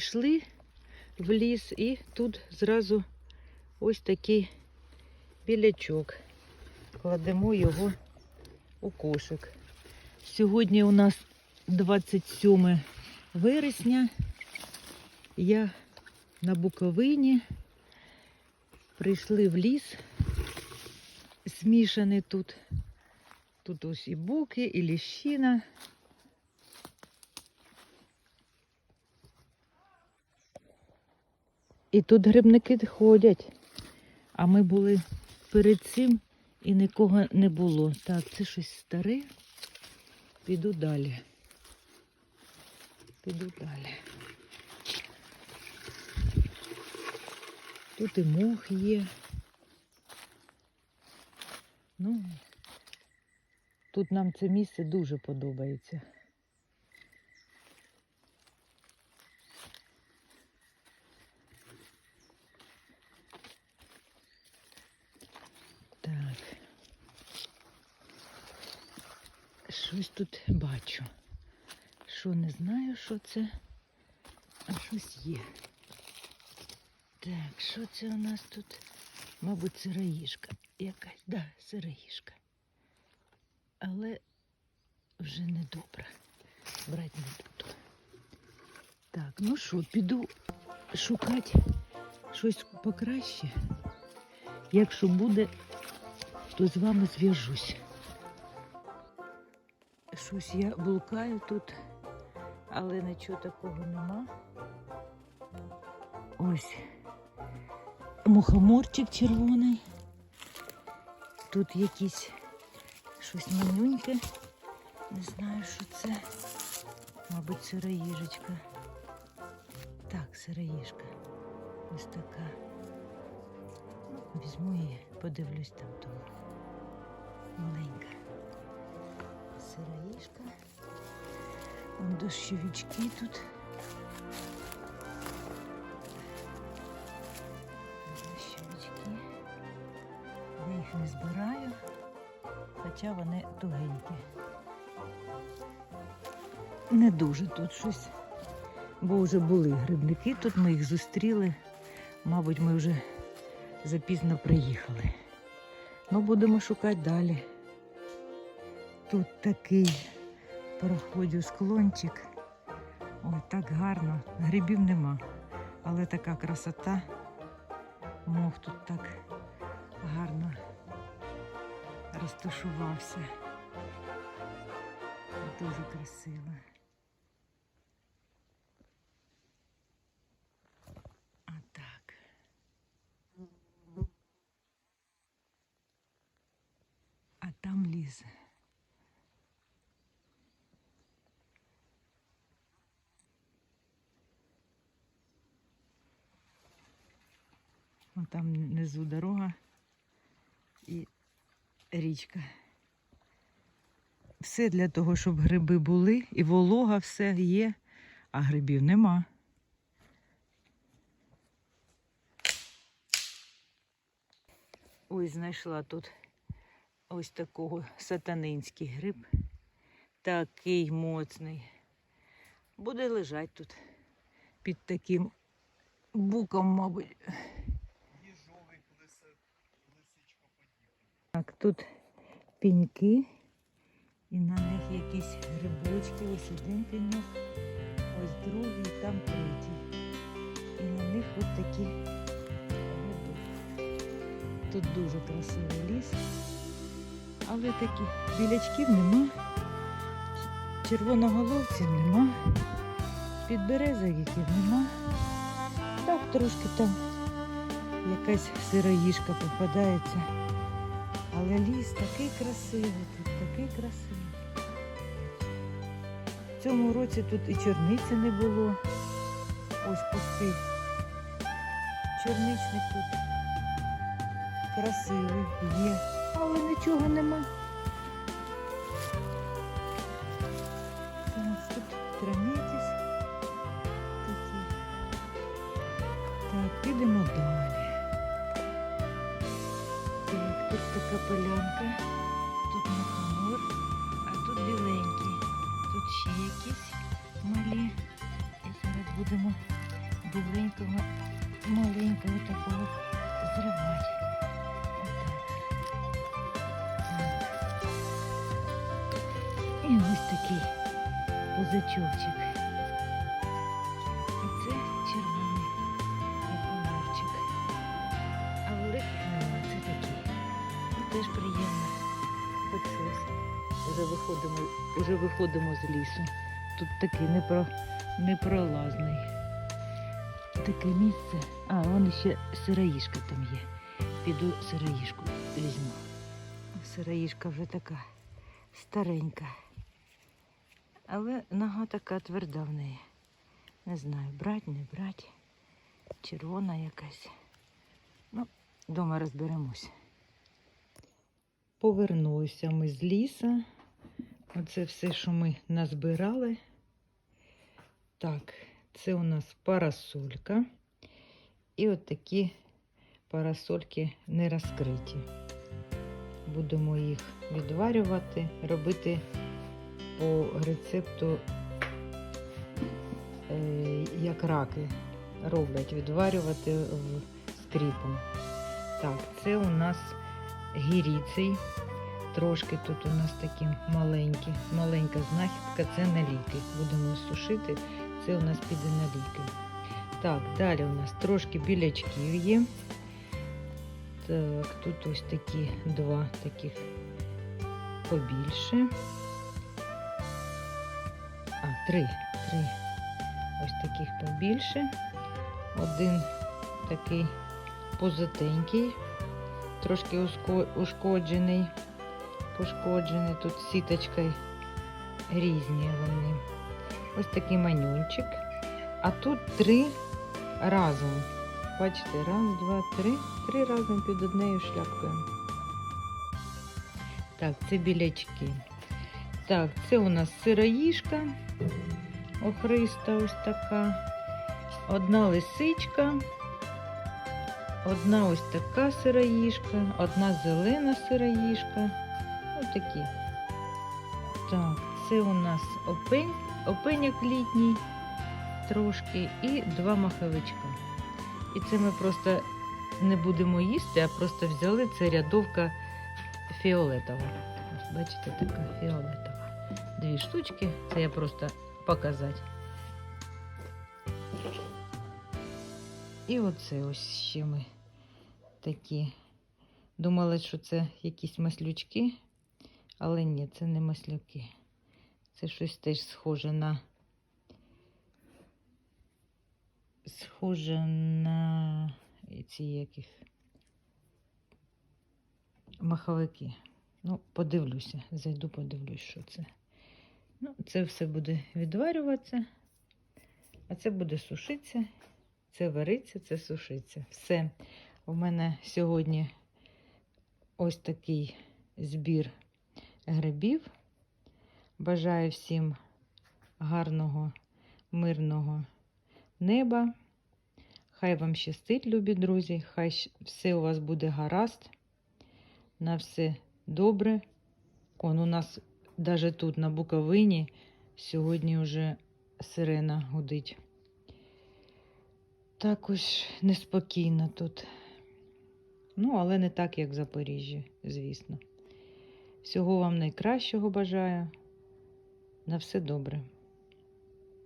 Йшли в ліс і тут зразу ось такий білячок. Кладемо його у кошик. Сьогодні у нас 27 вересня. Я на Буковині. Прийшли в ліс. Змішаний тут. Тут ось і буки, і ліщина. І тут грибники ходять. А ми були перед цим і нікого не було. Так, це щось старе. Піду далі. Піду далі. Тут і мох є. Ну, тут нам це місце дуже подобається. Так. Щось тут бачу. Що не знаю, що це, а щось є. Так, що це у нас тут? Мабуть, сироїшка якась. Да, сироїшка. Але вже не добра. Брати не буду. Так, ну що, піду шукати щось покраще. Якщо буде, то з вами зв'яжусь. Щось я блукаю тут, але нічого такого нема. Ось мухоморчик червоний. Тут якісь щось манюньке. Не знаю, що це. Мабуть, сироїжечка. Так, сироїжка. Ось така. Візьму її, подивлюсь там тому. Маленька. Сироїжка. Вон дощовички тут. Дощовички. Я їх не збираю, хоча вони тугенькі. Не дуже тут щось, бо вже були грибники, тут ми їх зустріли. Мабуть, ми вже запізно приїхали. Ну, будемо шукати далі. Тут такий проходю склончик. Ой, так гарно. Грибів нема. Але така красота. Мох тут так гарно розташувався. Дуже красиво. А так. А там ліс. Там внизу дорога і річка. Все для того, щоб гриби були, і волога все є, а грибів нема. Ой, знайшла тут ось такого сатанинський гриб. Такий моцний. Буде лежать тут під таким буком, мабуть. Так, тут піньки, і на них якісь грибочки. Ось один пеньок, ось другий, там третій. І на них ось такі гриби. Тут дуже красивий ліс. Але такі білячків нема, червоноголовців нема, підберезовиків нема. Так трошки там якась сироїшка попадається. Але ліс такий красивий, тут такий красивий. В цьому році тут і чорниці не було. Ось пустий. Чорничник тут красивий є, але нічого нема. Так, тут трамітіс такі. Так, підемо далі. Тут така полянка, тут мухомор, а тут біленький. Тут ще якісь малі. І зараз будемо біленького, маленького такого зривати. І ось такий позачовчик. Теж приємно. Уже виходимо, уже виходимо з лісу. Тут такий непро, непролазний. Таке місце. А, вон ще сироїшка там є. Піду сироїшку візьму. Сироїшка вже така старенька. Але нога така тверда в неї. Не знаю, брать, не брать. Червона якась. Ну, вдома розберемось. Повернулися ми з ліса. Оце все, що ми назбирали. Так, це у нас парасолька. І от такі парасольки не розкриті. Будемо їх відварювати, робити по рецепту, е, як раки роблять, відварювати в скріпом. Так, це у нас гіріцей. Трошки тут у нас такі маленькі, маленька знахідка, це на ліки. Будемо сушити, це у нас піде на ліки. Так, далі у нас трошки білячків є. Так, тут ось такі два таких побільше. А, три. Три. Ось таких побільше. Один такий позатенький, трошки ушко- ушкоджений, пошкоджений. Тут сіточкою різні вони. Ось такий манюнчик. А тут три разом. Бачите, раз, два, три. Три разом під однією шляпкою. Так, це білячки. Так, це у нас сироїшка охриста ось така. Одна лисичка. Одна ось така сироїшка, одна зелена сироїшка. Ось такі. Так, це у нас опень, опеняк літній трошки і два маховичка. І це ми просто не будемо їсти, а просто взяли це рядовка фіолетова. Бачите, така фіолетова. Дві штучки, це я просто показати. І оце ось ще ми такі. Думали, що це якісь маслючки, але ні, це не маслюки. Це щось теж схоже на схоже на ці яких маховики. Ну, подивлюся, зайду, подивлюсь, що це. Ну, це все буде відварюватися, а це буде сушитися, це вариться, це сушиться. Все. У мене сьогодні ось такий збір грибів. Бажаю всім гарного, мирного неба. Хай вам щастить, любі друзі, хай все у вас буде гаразд, на все добре. Он у нас навіть тут, на Буковині, сьогодні вже сирена гудить. Також неспокійно тут. Ну, але не так, як в Запоріжжі, звісно. Всього вам найкращого бажаю. На все добре.